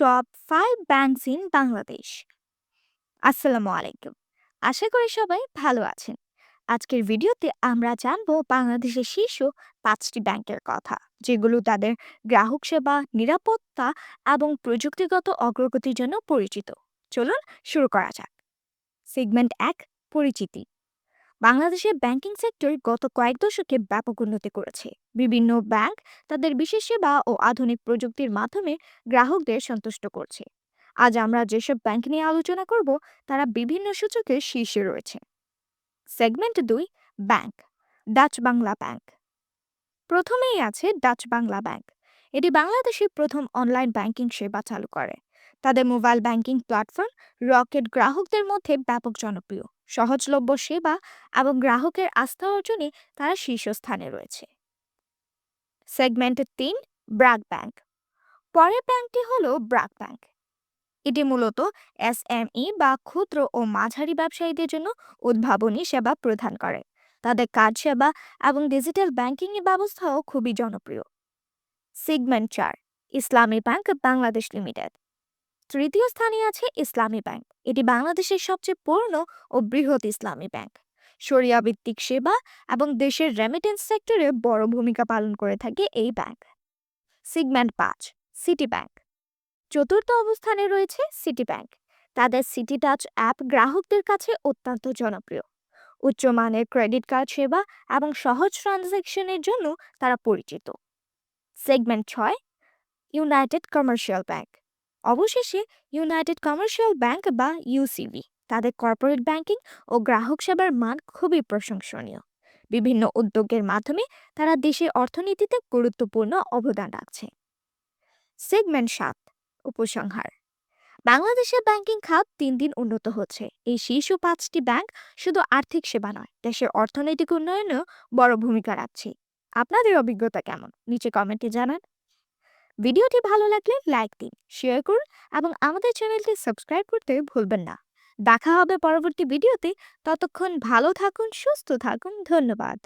Top five banks in Bangladesh আসসালামু আলাইকুম আশা করি সবাই ভালো আছেন। আজকের ভিডিওতে আমরা জানব বাংলাদেশের শীর্ষ পাঁচটি ব্যাংকের কথা, যেগুলো তাদের গ্রাহক সেবা, নিরাপত্তা এবং প্রযুক্তিগত অগ্রগতির জন্য পরিচিত। চলুন শুরু করা যাক। সেগমেন্ট এক, পরিচিতি। বাংলাদেশের ব্যাংকিং সেক্টর গত কয়েক দশকে ব্যাপক উন্নতি করেছে। বিভিন্ন ব্যাংক তাদের বিশেষ সেবা ও আধুনিক প্রযুক্তির মাধ্যমে গ্রাহকদের সন্তুষ্ট করছে। আজ আমরা যেসব ব্যাংক নিয়ে আলোচনা করব, তারা বিভিন্ন সূচকের শীর্ষে রয়েছে। সেগমেন্ট দুই ব্যাংক ডাচ বাংলা ব্যাংক প্রথমেই আছে ডাচ বাংলা ব্যাংক এটি বাংলাদেশের প্রথম অনলাইন ব্যাংকিং সেবা চালু করে। তাদের মোবাইল ব্যাংকিং প্ল্যাটফর্ম রকেট গ্রাহকদের মধ্যে ব্যাপক জনপ্রিয়। সহজলভ্য সেবা এবং গ্রাহকের আস্থা অর্জনে তারা শীর্ষস্থানে রয়েছে। সেগমেন্ট তিন, ব্র্যাক ব্যাংক। পরের ব্যাংকটি হল ব্র্যাক ব্যাংক। এটি মূলত এসএমই বা ক্ষুদ্র ও মাঝারি ব্যবসায়ীদের জন্য উদ্ভাবনী সেবা প্রদান করে। তাদের কার্ড সেবা এবং ডিজিটাল ব্যাংকিং এর ব্যবস্থাও খুবই জনপ্রিয়। সেগমেন্ট চার, ইসলামী ব্যাংক বাংলাদেশ লিমিটেড। তৃতীয় স্থানে আছে ইসলামী ব্যাংক। এটি বাংলাদেশের সবচেয়ে পুরনো ও বৃহৎ ইসলামী ব্যাংক। শরিয়া ভিত্তিক সেবা এবং দেশের রেমিটেন্স সেক্টরে বড় ভূমিকা পালন করে থাকে এই ব্যাংক। সিগমেন্ট পাঁচ, সিটি ব্যাংক। চতুর্থ অবস্থানে রয়েছে সিটি ব্যাংক। তাদের সিটি টাচ অ্যাপ গ্রাহকদের কাছে অত্যন্ত জনপ্রিয়। উচ্চমানের ক্রেডিট কার্ড সেবা এবং সহজ ট্রানজ্যাকশনের জন্য তারা পরিচিত। সেগমেন্ট ছয়, ইউনাইটেড কমার্শিয়াল ব্যাংক। অবশেষে ইউনাইটেড কমার্শিয়াল ব্যাংক বা ইউসিবি তাদের কর্পোরেট ব্যাংকিং ও গ্রাহক সেবার মান খুবই প্রশংসনীয়। বিভিন্ন উদ্যোগের মাধ্যমে তারা দেশের অর্থনীতিতে গুরুত্বপূর্ণ অবদান রাখছে। সেগমেন্ট সাত, উপসংহার। বাংলাদেশের ব্যাংকিং খাত তিন দিন উন্নত হচ্ছে। এই শীর্ষ পাঁচটি ব্যাংক শুধু আর্থিক সেবা নয়, দেশের অর্থনৈতিক উন্নয়নেও বড় ভূমিকা রাখছে। আপনাদের অভিজ্ঞতা কেমন? নিচে কমেন্টে জানান। ভিডিওটি ভালো লাগলে লাইক দিন শেয়ার করুন এবং আমাদের চ্যানেলটি সাবস্ক্রাইব করতে ভুলবেন না। দেখা হবে পরবর্তী ভিডিওতে। ততক্ষণ ভালো থাকুন, সুস্থ থাকুন। ধন্যবাদ।